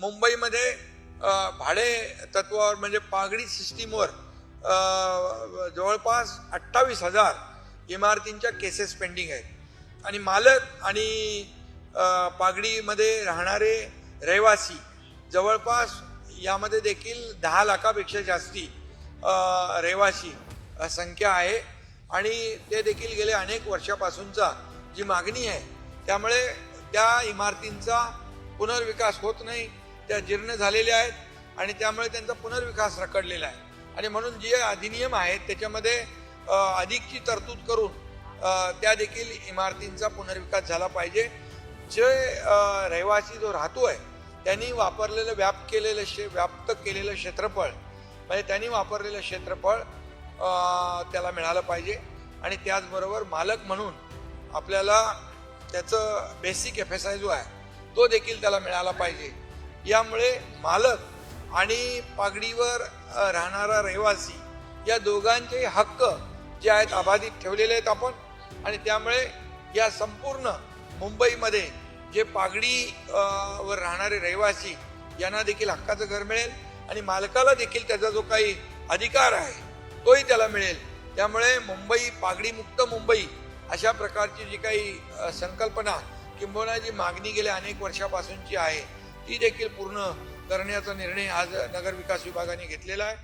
मुंबईमध्ये भाडे तत्वावर म्हणजे पागडी सिस्टीमवर जवळपास अठ्ठावीस हजार इमारतींच्या केसेस पेंडिंग आहेत. आणि मालक आणि पागडीमध्ये राहणारे रहिवासी जवळपास यामध्ये देखील दहा लाखापेक्षा जास्ती रहिवासी संख्या आहे. आणि ते देखील गेले अनेक वर्षापासूनचा जी मागणी आहे त्यामुळे त्या इमारतींचा पुनर्विकास होत नाही. त्या जीर्ण झालेल्या आहेत आणि त्यामुळे त्यांचा पुनर्विकास रखडलेला आहे. आणि म्हणून जे अधिनियम आहेत त्याच्यामध्ये अधिकची तरतूद करून त्या देखील इमारतींचा पुनर्विकास झाला पाहिजे. जे रहिवासी जो राहतो आहे त्यांनी वापरलेलं व्याप केलेलं शे व्याप्त केलेलं क्षेत्रफळ म्हणजे त्यांनी वापरलेलं क्षेत्रफळ त्याला मिळालं पाहिजे. आणि त्याचबरोबर मालक म्हणून आपल्याला त्याचं बेसिक एफ एस आय जो आहे तो देखील त्याला मिळाला पाहिजे. यामुळे मालक आणि पागडीवर राहणारा रहिवासी या दोघांचे हक्क जे आहेत अबाधित ठेवलेले आहेत आपण. आणि त्यामुळे या संपूर्ण मुंबईमध्ये जे पागडी वर राहणारे रहिवासी यांना देखील हक्काचं घर मिळेल आणि मालकाला देखील त्याचा जो काही अधिकार आहे तोही त्याला मिळेल. त्यामुळे मुंबई पागडीमुक्त मुंबई अशा प्रकारची जी काही संकल्पना किंबहुना जी मागणी गेल्या अनेक वर्षापासूनची आहे. ती देखील पूर्ण करण्याचा निर्णय आज नगर विकास विभागाने घेतलेला आहे.